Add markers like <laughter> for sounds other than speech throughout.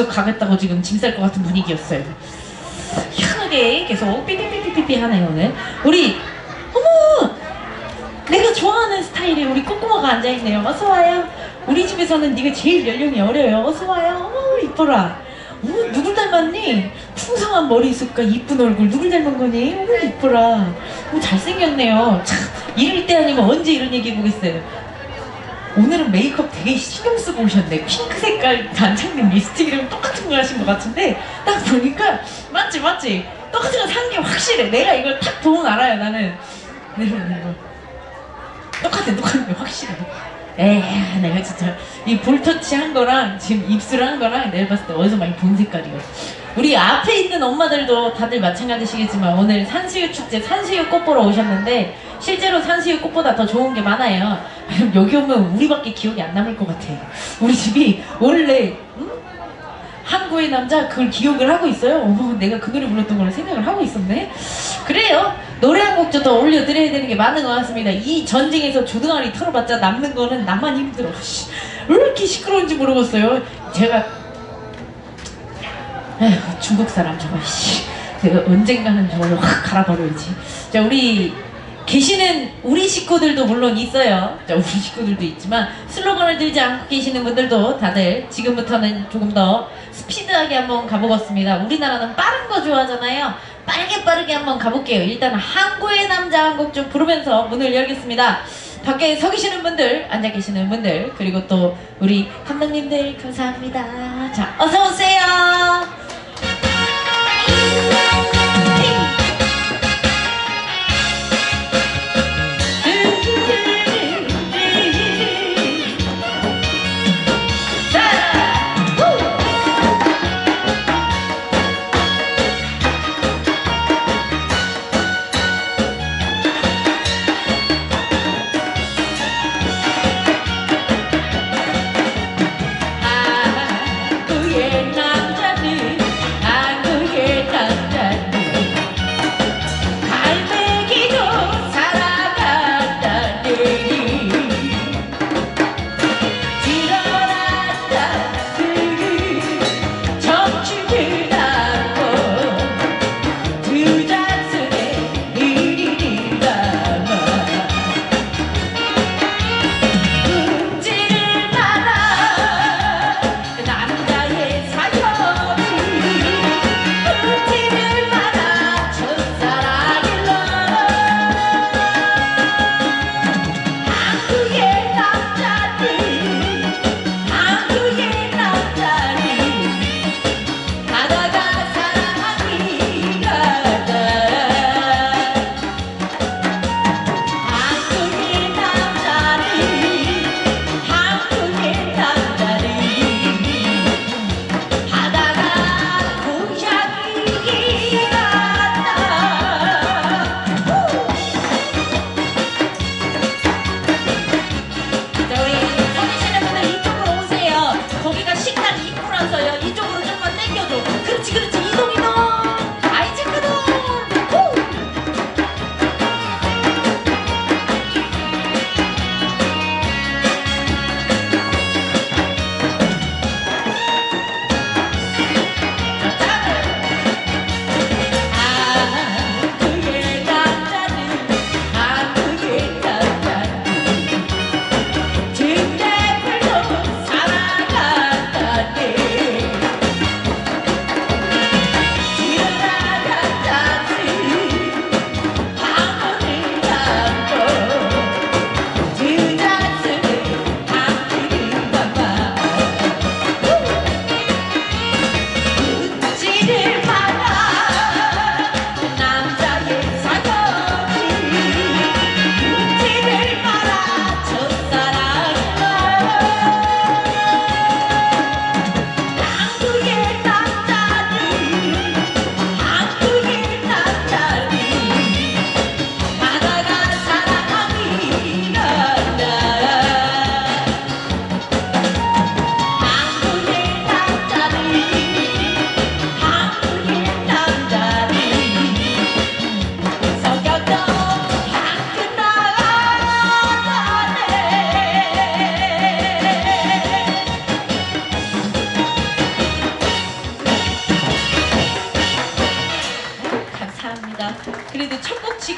여기서 가겠다고 지금 짐 쌀 것 같은 분위기였어요. 희한하게 계속 삐삐삐삐삐삐 하네요 오늘. 우리 어머 내가 좋아하는 스타일의 우리 꼬꼬마가 앉아있네요. 어서 와요. 우리 집에서는 네가 제일 연령이 어려요. 어서 와요. 어머 이뻐라. 어머 누굴 닮았니? 풍성한 머리 숱과 이쁜 얼굴 누굴 닮은 거니? 어머 이뻐라. 어머 잘생겼네요. 참 이럴 때 아니면 언제 이런 얘기 해보겠어요. 오늘은 메이크업 되게 신경 쓰고 오셨네. 핑크 색깔 단창님 립스틱 이랑 똑같은 거 하신 것 같은데 딱 보니까 맞지 맞지 똑같은 거산게 확실해. 내가 이걸 딱 보면 알아요 나는. 네. 똑같아 똑같은 게 확실해. 에이 내가 진짜 이 볼터치 한 거랑 지금 입술 한 거랑 내가 봤을 때 어디서 많이 본 색깔이야. 우리 앞에 있는 엄마들도 다들 마찬가지시겠지만 오늘 산수유 축제 산수유 꽃 보러 오셨는데 실제로 산수유 꽃보다 더 좋은 게 많아요. <laughs> 여기 오면 우리밖에 기억이 안 남을 것 같아. 우리 집이 원래 응? 한국의 남자 그걸 기억을 하고 있어요. 어머 내가 그 노래 불렀던 걸 생각을 하고 있었네. 그래요. 노래 한곡좀더 올려드려야 되는 게 많은 것 같습니다. 이 전쟁에서 조등아리 털어봤자 남는 거는 나만 힘들어. 씨, 왜 이렇게 시끄러운지 모르겠어요. 제가 에휴 중국 사람 저거 씨. 내가 언젠가는 저걸 확 갈아버려야지. 자 우리 계시는 우리 식구들도 물론 있어요. 자, 우리 식구들도 있지만 슬로건을 들지 않고 계시는 분들도 다들 지금부터는 조금 더 스피드하게 한번 가보겠습니다. 우리나라는 빠른 거 좋아하잖아요. 빠르게 빠르게 한번 가볼게요. 일단 항구의 남자 한 곡 좀 부르면서 문을 열겠습니다. 밖에 서 계시는 분들, 앉아 계시는 분들, 그리고 또 우리 감독님들 감사합니다. 자, 어서 오세요.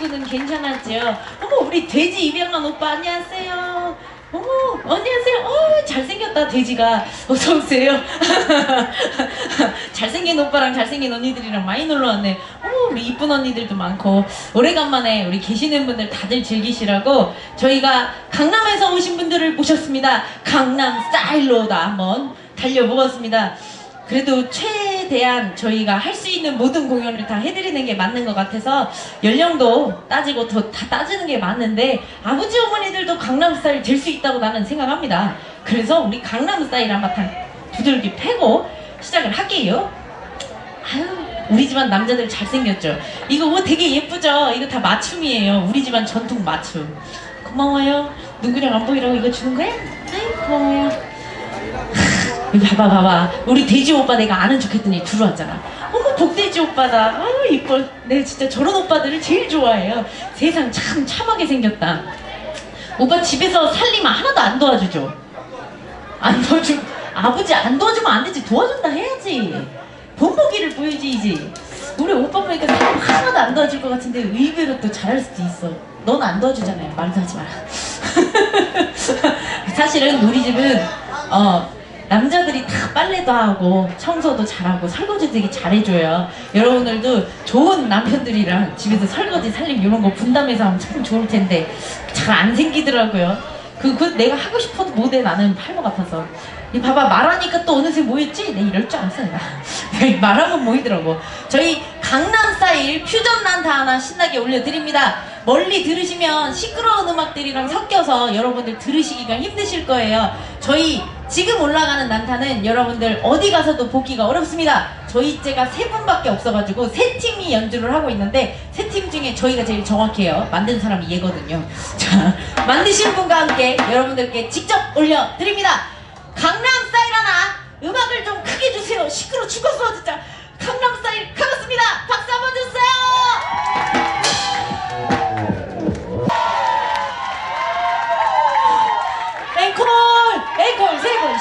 치고는 괜찮았죠. 어머 우리 돼지 입양한 오빠 안녕하세요. 어머 안녕하세요. 어 잘생겼다 돼지가 어서 오세요. <laughs> 잘생긴 오빠랑 잘생긴 언니들이랑 많이 놀러 왔네. 어머 우리 이쁜 언니들도 많고 오래간만에 우리 계시는 분들 다들 즐기시라고 저희가 강남에서 오신 분들을 모셨습니다. 강남 스타일로 다 한번 달려보았습니다. 그래도 최대한 저희가 할 수 있는 모든 공연을 다 해드리는 게 맞는 것 같아서 연령도 따지고 더 다 따지는 게 맞는데 아버지 어머니들도 강남 스타일 될 수 있다고 나는 생각합니다. 그래서 우리 강남 스타일 한바탕 두들기 패고 시작을 할게요. 아유 우리 집안 남자들 잘생겼죠. 이거 뭐 되게 예쁘죠. 이거 다 맞춤이에요. 우리 집안 전통 맞춤. 고마워요. 누구랑 안 보이라고 이거 주는 거야? 아이 고마워요. 여기 봐봐 봐봐. 우리 돼지 오빠 내가 아는 척 했더니 들어왔잖아. 어머 복돼지 오빠다. 아유 이뻐. 내가 진짜 저런 오빠들을 제일 좋아해요. 세상 참 참하게 생겼다. 오빠 집에서 살림 하나도 안 도와주죠? 안 도와주 아버지 안 도와주면 안 되지. 도와준다 해야지. 본보기를 보여줘야지. 우리 오빠 보니까 하나도 안 도와줄 것 같은데 의외로 또 잘할 수도 있어. 넌 안 도와주잖아요. 말도 하지 마라. <laughs> 사실은 우리 집은 어 남자들이 다 빨래도 하고 청소도 잘하고 설거지 되게 잘해줘요. 여러분들도 좋은 남편들이랑 집에서 설거지 살림 이런 거 분담해서 하면 참 좋을 텐데 잘 안 생기더라고요. 그, 그 내가 하고 싶어도 못해 나는 팔모 같아서. 이 봐봐 말하니까 또 어느새 모였지? 내 이럴 줄 알았어 내가. <laughs> 말하면 모이더라고. 저희 강남 스타일 퓨전 난타 하나 신나게 올려드립니다. 멀리 들으시면 시끄러운 음악들이랑 섞여서 여러분들 들으시기가 힘드실 거예요. 저희 지금 올라가는 난타는 여러분들 어디 가서도 보기가 어렵습니다. 저희 제가 세 분밖에 없어가지고 세 팀이 연주를 하고 있는데 세 팀 중에 저희가 제일 정확해요. 만든 사람이 얘거든요. <laughs> 자, 만드신 분과 함께 여러분들께 직접 올려드립니다. 강남 스타일 하나 음악을 좀 크게 주세요. 시끄러 죽었어 진짜. 강남 스타일 가겠습니다. 박수 한번 주세요.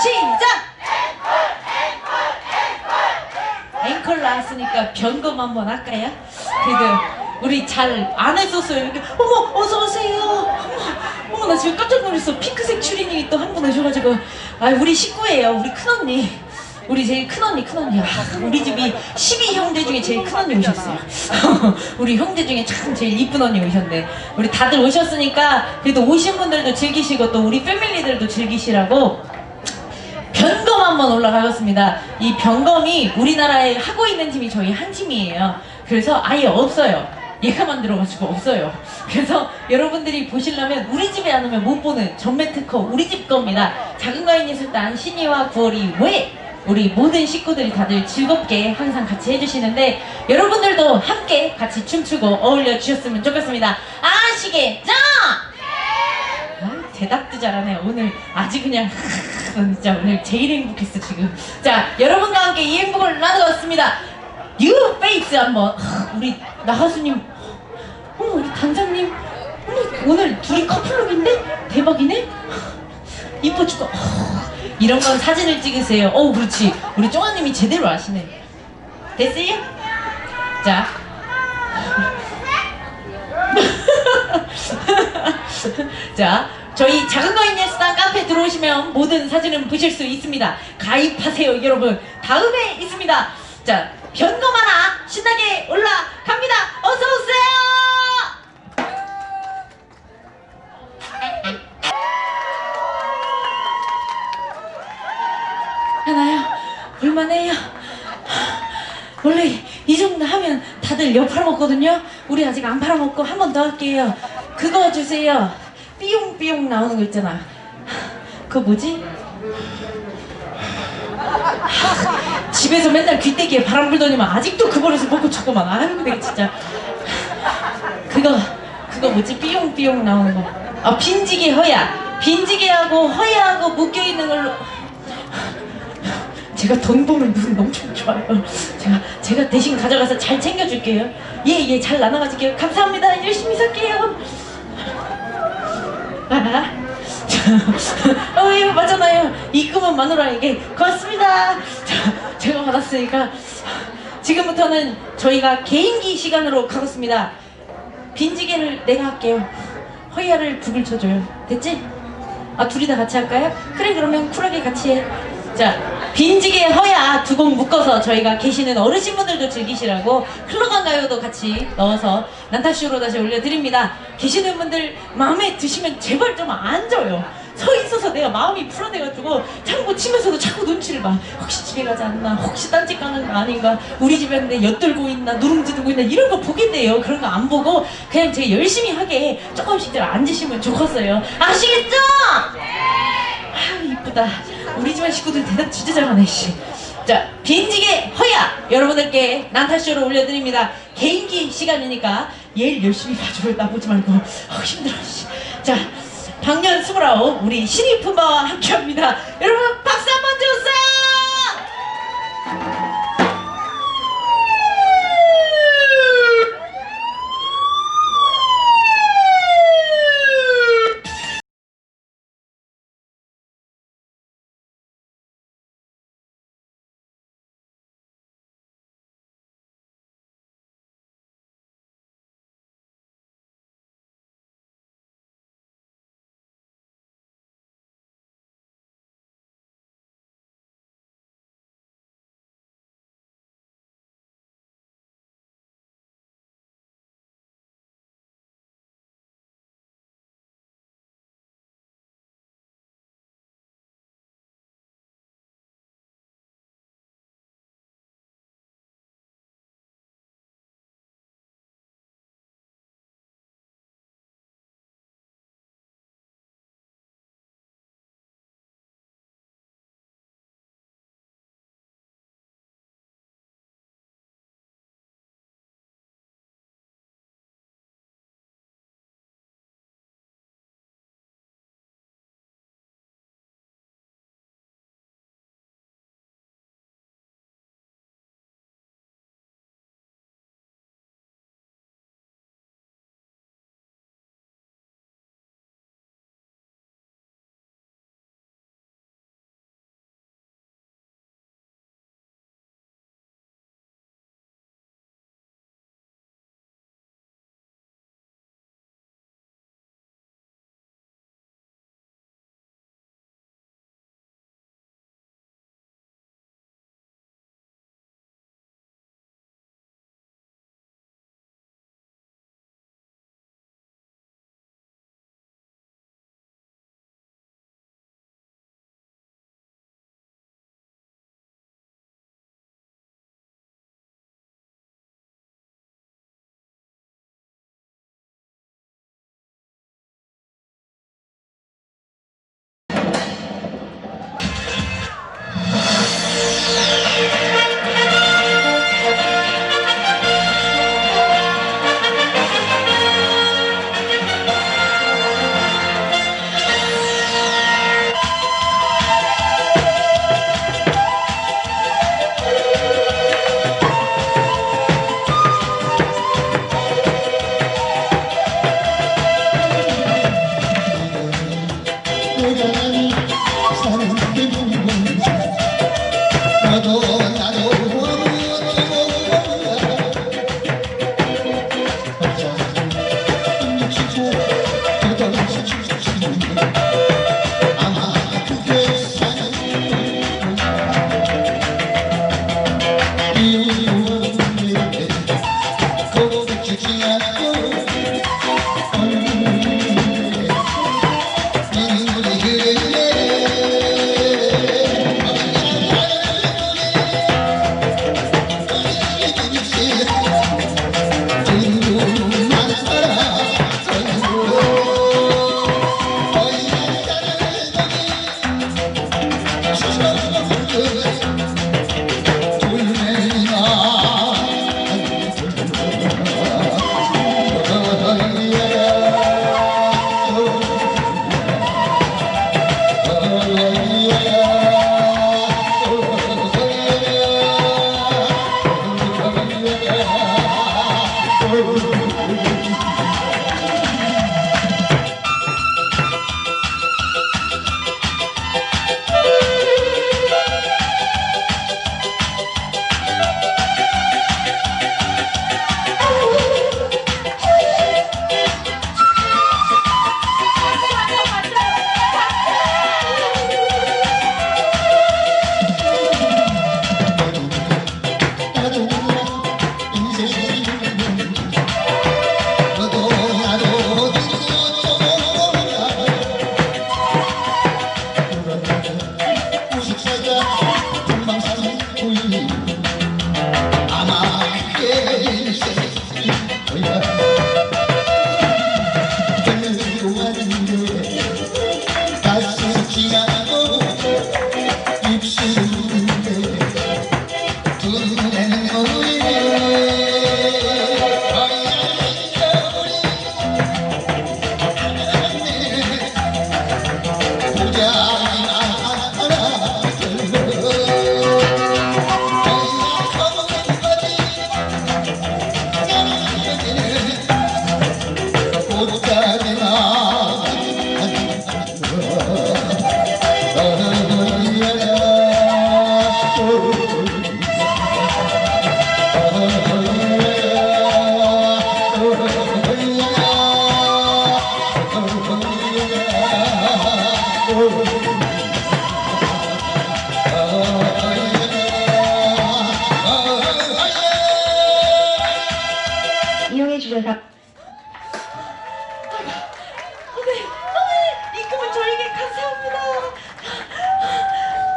시작! 앵콜 나왔으니까 변검 한번 할까요? 그래도 우리 잘 안 했었어요. 어머 어서 오세요. 어머, 어머 나 지금 깜짝 놀랐어. 핑크색 추리닝이 또 한 분 오셔가지고 아 우리 식구예요. 우리 큰 언니. 우리 제일 큰 언니 큰 언니. 아, 우리 집이 12 형제 중에 제일 큰 언니 오셨어요. <laughs> 우리 형제 중에 참 제일 이쁜 언니 오셨네. 우리 다들 오셨으니까 그래도 오신 분들도 즐기시고 또 우리 패밀리들도 즐기시라고 한번 올라가겠습니다. 이 변검이 우리나라에 하고 있는 팀이 저희 한 팀이에요. 그래서 아예 없어요. 얘가 만들어가지고 없어요. 그래서 여러분들이 보시려면 우리 집에 안 오면 못 보는 전매 특허 우리 집 겁니다. 작은 거인 예술단 신이와 구월이 왜 우리 모든 식구들이 다들 즐겁게 항상 같이 해주시는데 여러분들도 함께 같이 춤추고 어울려 주셨으면 좋겠습니다. 아시겠죠? 아, 대답도 잘하네. 오늘 아주 그냥 <laughs> 진짜 오늘 제일 행복했어 지금. 자, 여러분과 함께 이 행복을 나누었습니다. 뉴 페이스 한번 하, 우리 나가수님, 어머 우리 단장님, 어머 오늘 둘이 커플룩인데 대박이네. 이뻐 죽어. 하, 이런 건 사진을 찍으세요. 어, 그렇지. 우리 쫑아님이 제대로 아시네. 됐어요? 자. <laughs> 자, 저희 작은 거인 예스단 카페 들어오시면 모든 사진을 보실 수 있습니다. 가입하세요, 여러분. 다음에 있습니다. 자, 변검 하나 신나게 올라갑니다. 어서 오세요. 하나요? 볼만해요. 원래 이 정도 하면 다들 엿 팔아먹거든요. 우리 아직 안 팔아먹고 한 번 더 할게요. 그거 주세요. 삐용삐용 나오는 거 있잖아. 그거 뭐지? 집에서 맨날 귀때기에 바람 불더니만 아직도 그 버릇을 먹고 자꾸만 아유 내가 진짜. 그거 그거 뭐지? 삐용삐용 나오는 거. 아 빈지개 허야. 빈지개하고 허야하고 묶여있는 걸로. 제가 돈 버는 눈 엄청 좋아요. 제가 제가 대신 가져가서 잘 챙겨줄게요. 예예 잘 나눠가질게요. 감사합니다. 열심히 살게요 아, 어, 예, 맞잖아요. 입금은 마누라에게 고맙습니다. 자, 제가 받았으니까 지금부터는 저희가 개인기 시간으로 가겠습니다. 빈지개를 내가 할게요. 허이야를 북을 쳐줘요. 됐지? 아 둘이 다 같이 할까요? 그래 그러면 쿨하게 같이 해. 자 빈지개 허야 두 곡 묶어서 저희가 계시는 어르신분들도 즐기시라고 흘러간 가요도 같이 넣어서 난타쇼로 다시 올려드립니다. 계시는 분들 마음에 드시면 제발 좀 앉아요. 서 있어서 내가 마음이 불안해가지고 장구 치면서도 자꾸 눈치를 봐. 혹시 집에 가지 않나? 혹시 딴집 가는 거 아닌가? 우리 집에 왔는데 엿들고 있나? 누룽지 들고 있나? 이런 거 보겠네요. 그런 거 안 보고 그냥 제가 열심히 하게 조금씩들 앉으시면 좋겠어요. 아시겠죠? 아유 이쁘다. 우리 집안 식구들 대답 진짜 잘하네 씨. 자 빈지게 허야 여러분들께 난타쇼를 올려드립니다. 개인기 시간이니까 예일 열심히 봐줘요. 나 보지 말고 어, 힘들어. 씨. 자 방년 스물아홉 우리 신입 품바와 함께합니다. 여러분 박수 한번 주세요.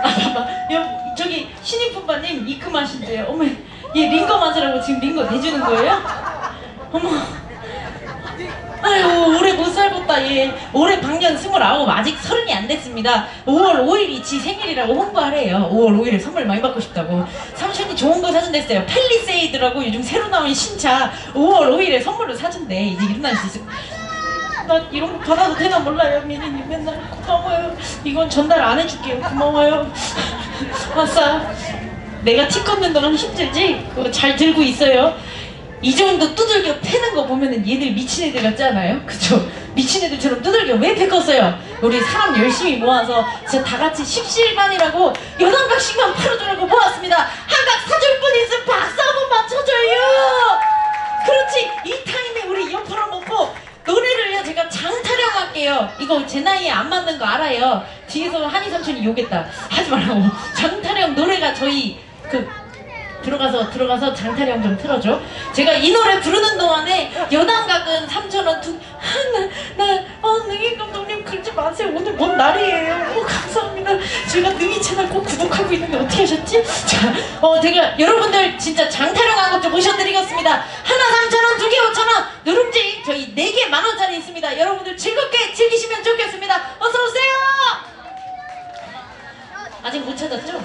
감사합니다. 아, 저기 신입분바님 입금하신대요. 어메, 얘 링거 맞으라고 지금 링거 내주는 거예요? 어머. 아유, 올해 못 살겠다, 얘. 올해 방년 스물아홉, 아직 서른이 안 됐습니다. 5월 5일이 지 생일이라고 홍보하래요. 5월 5일에 선물 많이 받고 싶다고. 삼촌이 좋은 거 사준댔어요. 펠리세이드라고 요즘 새로 나온 신차 5월 5일에 선물로 사준대. 이제 일어날 수 있을 나 이런 거 받아도 되나 몰라요 미니님. 맨날 고마워요. 이건 전달 안 해줄게요. 고마워요. <laughs> 아싸. 내가 티 꺾는 동안 힘들지? 그거 잘 들고 있어요. 이 정도 두들겨 패는 거 보면은 얘들 미친 애들 같지 않아요? 그쵸? 미친 애들처럼 두들겨 왜 패컸어요? 우리 사람 열심히 모아서 진짜 다 같이 십시일반이라고 여덟 박씩만 팔아주라고 모았습니다. 한 각 사줄 분 있으면 박수 한 번만 쳐줘요. 그렇지. 이 타임에 우리 연포랑 먹고 노래를요. 제가 장타령할게요. 이거 제 나이에 안 맞는 거 알아요. 뒤에서 한이 삼촌이 욕했다. 하지 말라고. 장타령 노래가 저희 그 들어가서 들어가서 장타령 좀 틀어줘. 제가 이 노래 부르는 동안에 여당각은 3천 원 두 나나 능희 감독님 긁지 마세요. 오늘 뭔 날이에요? 어, 감사합니다. 제가 능희 채널 꼭 구독하고 있는데 어떻게 하셨지? 자, 어 제가 여러분들 진짜 장타령한 것좀 모셔드리겠습니다. 하나 3천 원 두 개 5천 원. 누룽지 저희 네 개 만 원짜리 있습니다. 여러분들 즐겁게 즐기시면 좋겠습니다. 어서 오세요. 아직 못 찾았죠?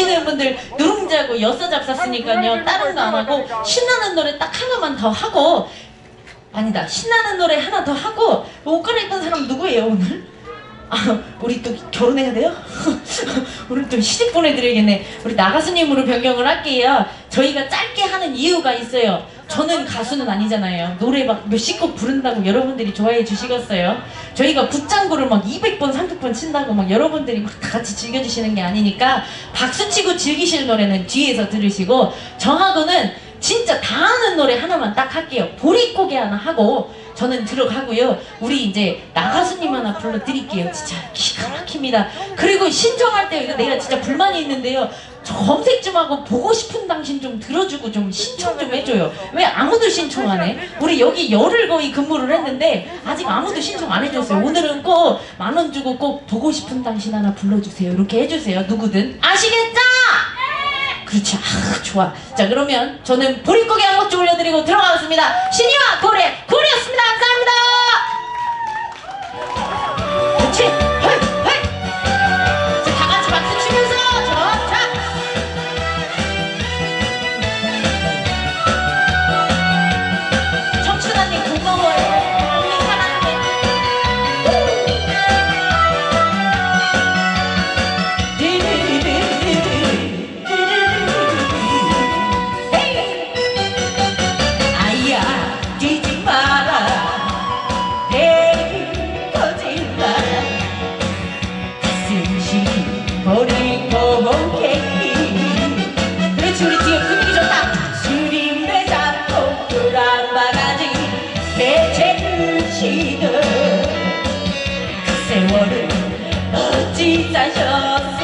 계시는 분들 누룽지하고 엿사잡 쌌으니까요. 다른 거 안 하고 신나는 노래 딱 하나만 더 하고 아니다. 신나는 노래 하나 더 하고 옷 갈아입은 사람 누구예요 오늘? 아 우리 또 결혼해야 돼요? <laughs> 오늘 또 시집 보내드려야겠네. 우리 나가수님으로 변경을 할게요. 저희가 짧게 하는 이유가 있어요 저는 가수는 아니잖아요 노래 막 몇십 곡 부른다고 여러분들이 좋아해 주시겠어요 저희가 붓장구를 막 200번 300번 친다고 막 여러분들이 막 다 같이 즐겨주시는 게 아니니까 박수치고 즐기실 노래는 뒤에서 들으시고 저하고는 진짜 다 아는 노래 하나만 딱 할게요. 보릿고개 하나 하고 저는 들어가고요. 우리 이제 나가수님 하나 불러드릴게요. 진짜 기가 막힙니다. 그리고 신청할 때 이거 내가 진짜 불만이 있는데요. 저 검색 좀 하고 보고 싶은 당신 좀 들어주고 좀 신청 좀 해줘요. 왜 아무도 신청 안 해? 우리 여기 열흘 거의 근무를 했는데 아직 아무도 신청 안 해줬어요. 오늘은 꼭 만 원 주고 꼭 보고 싶은 당신 하나 불러주세요. 이렇게 해주세요. 누구든 아시겠죠? 그렇지. 아, 좋아. 자, 그러면 저는 보릿고개 한 곡 좀 올려드리고 들어가겠습니다. 신이와 고래, 고래였습니다. 어찌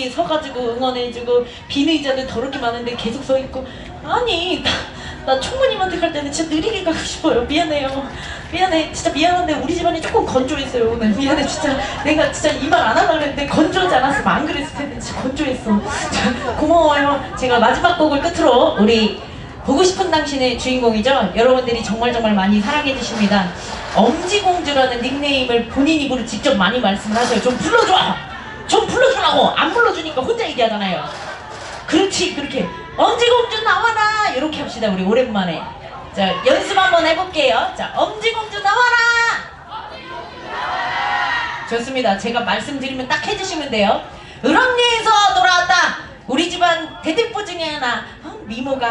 뒤에 서가지고 응원해주고 빈 의자는 더럽게 많은데 계속 서 있고 아니 나, 나 총무님한테 갈 때는 진짜 느리게 가고 싶어요. 미안해요. 미안해. 진짜 미안한데 우리 집안이 조금 건조했어요 오늘. 미안해 진짜 내가 진짜 이 말 안 하려고 했는데 건조하지 않았으면 안 그랬을 텐데 진짜 건조했어. 자, 고마워요. 제가 마지막 곡을 끝으로 우리 보고 싶은 당신의 주인공이죠. 여러분들이 정말 정말 많이 사랑해 주십니다. 엄지공주라는 닉네임을 본인 입으로 직접 많이 말씀을 하세요. 좀 불러줘! 좀 불러주라고! 안 불러주니까 혼자 얘기하잖아요. 그렇지, 그렇게. 엄지공주 나와라! 이렇게 합시다, 우리 오랜만에. 자, 연습 한번 해볼게요. 자, 엄지공주 나와라! 좋습니다. 제가 말씀드리면 딱 해주시면 돼요. 을왕리에서 돌아왔다. 우리 집안 대대포 중에 하나 어? 미모가